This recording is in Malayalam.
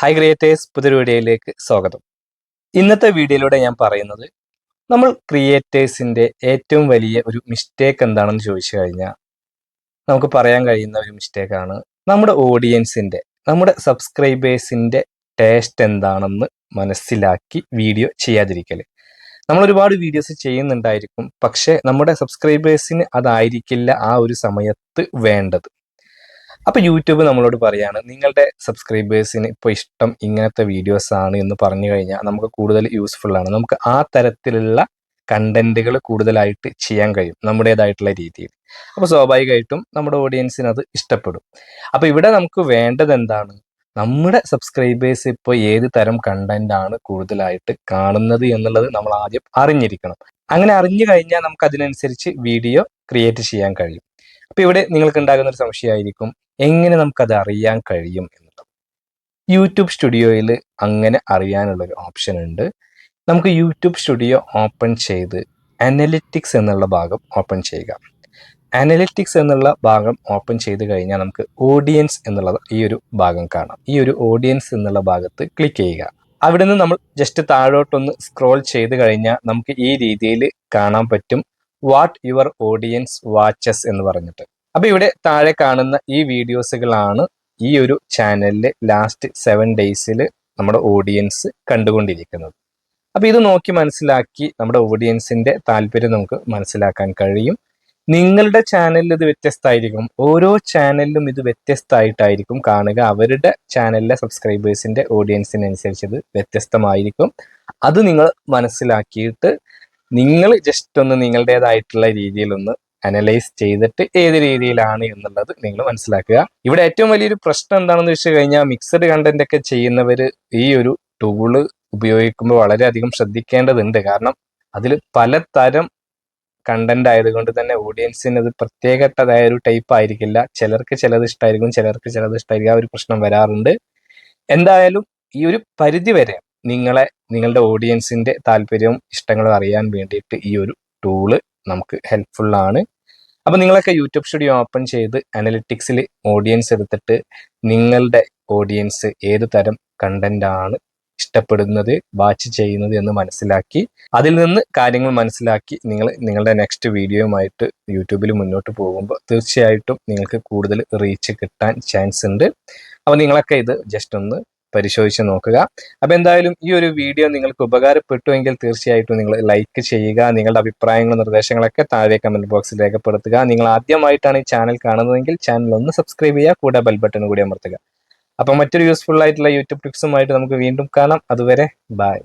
ഹൈ ക്രിയേറ്റേഴ്സ് പുതിയൊരു വീഡിയോയിലേക്ക് സ്വാഗതം. ഇന്നത്തെ വീഡിയോയിലൂടെ ഞാൻ പറയുന്നത് നമ്മൾ ക്രിയേറ്റേഴ്സിന്റെ ഏറ്റവും വലിയ ഒരു മിസ്റ്റേക്ക് എന്താണെന്ന് ചോദിച്ചു കഴിഞ്ഞാൽ നമുക്ക് പറയാൻ കഴിയുന്ന ഒരു മിസ്റ്റേക്കാണ് നമ്മുടെ ഓഡിയൻസിന്റെ നമ്മുടെ സബ്സ്ക്രൈബേഴ്സിന്റെ ടേസ്റ്റ് എന്താണെന്ന് മനസ്സിലാക്കി വീഡിയോ ചെയ്യാതിരിക്കൽ നമ്മൾ ഒരുപാട് വീഡിയോസ് ചെയ്യുന്നുണ്ടായിരിക്കും പക്ഷേ നമ്മുടെ സബ്സ്ക്രൈബേഴ്സിന് അതായിരിക്കില്ല ആ ഒരു സമയത്ത് വേണ്ടത്. അപ്പൊ യൂട്യൂബ് നമ്മളോട് പറയാണ് നിങ്ങളുടെ സബ്സ്ക്രൈബേഴ്സിന് ഇപ്പോൾ ഇഷ്ടം ഇങ്ങനത്തെ വീഡിയോസ് ആണ് എന്ന് പറഞ്ഞു കഴിഞ്ഞാൽ നമുക്ക് കൂടുതൽ യൂസ്ഫുൾ ആണ്. നമുക്ക് ആ തരത്തിലുള്ള കണ്ടന്റുകൾ കൂടുതലായിട്ട് ചെയ്യാൻ കഴിയും നമ്മുടേതായിട്ടുള്ള രീതിയിൽ. അപ്പോൾ സ്വാഭാവികമായിട്ടും നമ്മുടെ ഓഡിയൻസിന് അത് ഇഷ്ടപ്പെടും. അപ്പോൾ ഇവിടെ നമുക്ക് വേണ്ടത് എന്താണ്? നമ്മുടെ സബ്സ്ക്രൈബേഴ്സ് ഇപ്പോൾ ഏത് തരം കണ്ടന്റ് ആണ് കൂടുതലായിട്ട് കാണുന്നത് എന്നുള്ളത് നമ്മൾ ആദ്യം അറിഞ്ഞിരിക്കണം. അങ്ങനെ അറിഞ്ഞു കഴിഞ്ഞാൽ നമുക്ക് അതിനനുസരിച്ച് വീഡിയോ ക്രിയേറ്റ് ചെയ്യാൻ കഴിയും. അപ്പൊ ഇവിടെ നിങ്ങൾക്ക് ഉണ്ടാകുന്ന ഒരു സംശയമായിരിക്കും എങ്ങനെ നമുക്കത് അറിയാൻ കഴിയും എന്നുള്ളത്. യൂട്യൂബ് സ്റ്റുഡിയോയിൽ അങ്ങനെ അറിയാനുള്ളൊരു ഓപ്ഷൻ ഉണ്ട്. നമുക്ക് യൂട്യൂബ് സ്റ്റുഡിയോ ഓപ്പൺ ചെയ്ത് അനലിറ്റിക്സ് എന്നുള്ള ഭാഗം ഓപ്പൺ ചെയ്യുക. അനലിറ്റിക്സ് എന്നുള്ള ഭാഗം ഓപ്പൺ ചെയ്ത് കഴിഞ്ഞാൽ നമുക്ക് ഓഡിയൻസ് എന്നുള്ള ഈ ഒരു ഭാഗം കാണാം. ഈ ഒരു ഓഡിയൻസ് എന്നുള്ള ഭാഗത്ത് ക്ലിക്ക് ചെയ്യുക. അവിടെ നിന്ന് നമ്മൾ ജസ്റ്റ് താഴോട്ടൊന്ന് സ്ക്രോൾ ചെയ്ത് കഴിഞ്ഞാൽ നമുക്ക് ഈ രീതിയിൽ കാണാൻ പറ്റും. വാട്ട് യുവർ ഓഡിയൻസ് വാച്ചസ് എന്ന് പറഞ്ഞിട്ട്. അപ്പൊ ഇവിടെ താഴെ കാണുന്ന ഈ വീഡിയോസുകളാണ് ഈ ഒരു ചാനലിലെ ലാസ്റ്റ് സെവൻ ഡേയ്സിൽ നമ്മുടെ ഓഡിയൻസ് കണ്ടുകൊണ്ടിരിക്കുന്നത്. അപ്പൊ ഇത് നോക്കി മനസ്സിലാക്കി നമ്മുടെ ഓഡിയൻസിന്റെ താല്പര്യം നമുക്ക് മനസ്സിലാക്കാൻ കഴിയും. നിങ്ങളുടെ ചാനലിൽ ഇത് വ്യത്യസ്തമായിരിക്കും. ഓരോ ചാനലിലും ഇത് വ്യത്യസ്തമായിട്ടായിരിക്കും കാണുക. അവരുടെ ചാനലിലെ സബ്സ്ക്രൈബേഴ്സിന്റെ ഓഡിയൻസിനനുസരിച്ച് ഇത് വ്യത്യസ്തമായിരിക്കും. അത് നിങ്ങൾ മനസ്സിലാക്കിയിട്ട് നിങ്ങൾ ജസ്റ്റ് ഒന്ന് നിങ്ങളുടേതായിട്ടുള്ള രീതിയിൽ ഒന്ന് അനലൈസ് ചെയ്തിട്ട് ഏത് രീതിയിലാണ് എന്നുള്ളത് നിങ്ങൾ മനസ്സിലാക്കുക. ഇവിടെ ഏറ്റവും വലിയൊരു പ്രശ്നം എന്താണെന്ന് വെച്ച് കഴിഞ്ഞാൽ മിക്സഡ് കണ്ടന്റ് ഒക്കെ ചെയ്യുന്നവർ ഈ ഒരു ടൂൾ ഉപയോഗിക്കുമ്പോൾ വളരെയധികം ശ്രദ്ധിക്കേണ്ടതുണ്ട്. കാരണം അതിൽ പലതരം കണ്ടന്റ് ആയതുകൊണ്ട് തന്നെ ഓഡിയൻസിന് അത് പ്രത്യേകത്തതായ ഒരു ടൈപ്പ് ആയിരിക്കില്ല. ചിലർക്ക് ചിലത് ഇഷ്ടമായിരിക്കും ചിലർക്ക് ചിലത് ഇഷ്ടമായിരിക്കും ആ ഒരു പ്രശ്നം വരാറുണ്ട്. എന്തായാലും ഈ ഒരു പരിധി വരെ നിങ്ങളെ നിങ്ങളുടെ ഓഡിയൻസിന്റെ താല്പര്യവും ഇഷ്ടങ്ങളും അറിയാൻ വേണ്ടിയിട്ട് ഈ ഒരു ടൂൾ നമുക്ക് ഹെൽപ്ഫുള്ളാണ് അപ്പൊ നിങ്ങളൊക്കെ യൂട്യൂബ് സ്റ്റുഡിയോ ഓപ്പൺ ചെയ്ത് അനലിറ്റിക്സിൽ ഓഡിയൻസ് എടുത്തിട്ട് നിങ്ങളുടെ ഓഡിയൻസ് ഏത് തരം ആണ് ഇഷ്ടപ്പെടുന്നത് വാച്ച് ചെയ്യുന്നത് എന്ന് മനസ്സിലാക്കി അതിൽ നിന്ന് കാര്യങ്ങൾ മനസ്സിലാക്കി നിങ്ങൾ നിങ്ങളുടെ നെക്സ്റ്റ് വീഡിയോയുമായിട്ട് യൂട്യൂബിൽ മുന്നോട്ട് പോകുമ്പോൾ തീർച്ചയായിട്ടും നിങ്ങൾക്ക് കൂടുതൽ റീച്ച് കിട്ടാൻ ചാൻസ് ഉണ്ട്. അപ്പോൾ നിങ്ങളൊക്കെ ഇത് ജസ്റ്റ് ഒന്ന് പരിശോധിച്ച് നോക്കുക. അപ്പോൾ എന്തായാലും ഈ ഒരു വീഡിയോ നിങ്ങൾക്ക് ഉപകാരപ്പെട്ടുവെങ്കിൽ തീർച്ചയായിട്ടും നിങ്ങൾ ലൈക്ക് ചെയ്യുക നിങ്ങളുടെ അഭിപ്രായങ്ങളും നിർദ്ദേശങ്ങളൊക്കെ താഴെ കമന്റ് ബോക്സിൽ രേഖപ്പെടുത്തുക. നിങ്ങൾ ആദ്യമായിട്ടാണ് ഈ ചാനൽ കാണുന്നതെങ്കിൽ ചാനൽ ഒന്ന് സബ്സ്ക്രൈബ് ചെയ്യുക കൂടെ ബെൽ ബട്ടൺ കൂടി അമർത്തുക. അപ്പോൾ മറ്റൊരു യൂസ്ഫുൾ ആയിട്ടുള്ള യൂട്യൂബ് ടിപ്സുമായിട്ട് നമുക്ക് വീണ്ടും കാണാം. അതുവരെ ബൈ